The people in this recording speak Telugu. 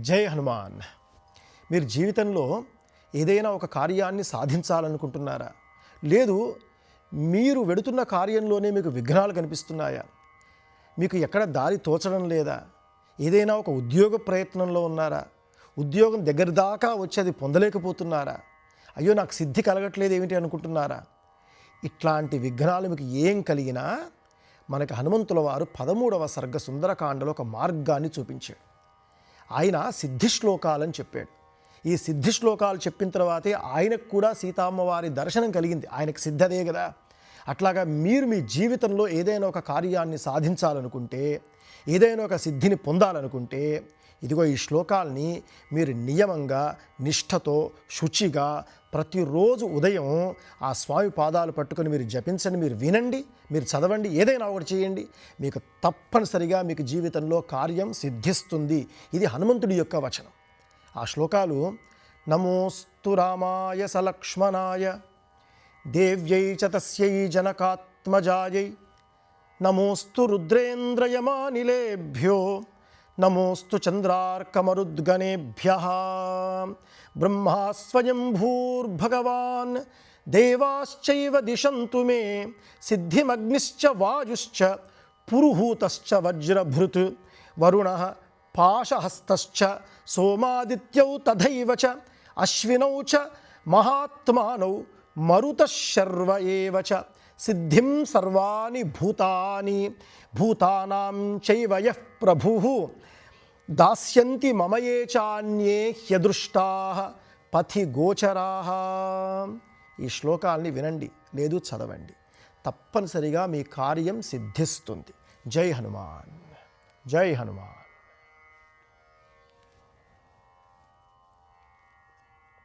జై హనుమాన్. మీరు జీవితంలో ఏదైనా ఒక కార్యాన్ని సాధించాలనుకుంటున్నారా? లేదు మీరు వెడుతున్న కార్యంలోనే మీకు విఘ్నాలు కనిపిస్తున్నాయా? మీకు ఎక్కడ దారి తోచడం లేదా? ఏదైనా ఒక ఉద్యోగ ప్రయత్నంలో ఉన్నారా? ఉద్యోగం దగ్గర దాకా వచ్చి అది పొందలేకపోతున్నారా? అయ్యో నాకు సిద్ధి కలగట్లేదు ఏమిటి అనుకుంటున్నారా? ఇట్లాంటి విఘ్నాలు మీకు ఏం కలిగినా మనకి హనుమంతుల వారు పదమూడవ సర్గ సుందరకాండలో ఒక మార్గాన్ని చూపించాడు. ఆయన సిద్ధి శ్లోకాలని చెప్పాడు. ఈ సిద్ధి శ్లోకాలు చెప్పిన తర్వాతే ఆయనకు కూడా సీతామ్మవారి దర్శనం కలిగింది. ఆయనకు సిద్ధదే కదా. అట్లాగా మీరు మీ జీవితంలో ఏదైనా ఒక కార్యాన్ని సాధించాలనుకుంటే ఏదైనా ఒక సిద్ధిని పొందాలనుకుంటే ఇదిగో ఈ శ్లోకాల్ని మీరు నియమంగా నిష్ఠతో శుచిగా ప్రతిరోజు ఉదయం ఆ స్వామి పాదాలు పట్టుకొని మీరు జపించండి మీరు వినండి మీరు చదవండి ఏదైనా ఒకటి చేయండి. మీకు తప్పనిసరిగా మీకు జీవితంలో కార్యం సిద్ధిస్తుంది. ఇది హనుమంతుడి యొక్క వచనం. ఆ శ్లోకాలు నమోస్తు రామాయ సలక్ష్మణాయ దేవ్యై చ తస్యై జనకాత్మజాయై నమోస్తు రుద్రేంద్రయమానిలేభ్యో नमोस्तु चंद्रारकमरुद्गणेभ्य ब्रह्मा स्वयंभूर्भगवान् देवाश्चैव दिशन्तु मे, सिद्धिमग्निश्च वायुश्च, पुरुहूतश्च वज्रभृत्, वरुणः पाशहस्तश्च, सोमादित्यौ तथैव च, अश्विनौ च महात्मानौ మరుత మరుతశర్వ ఏవ సిద్ధిం సర్వాణి భూతాని. భూతానాం చైవ ప్రభు. దాస్యంతి మమయే చాన్యే హ్యదృష్టా. పథి గోచరా. ఈ శ్లోకాల్ని వినండి లేదు చదవండి. తప్పనిసరిగా మీ కార్యం సిద్ధిస్తుంది. జై హనుమాన్. జై హనుమాన్.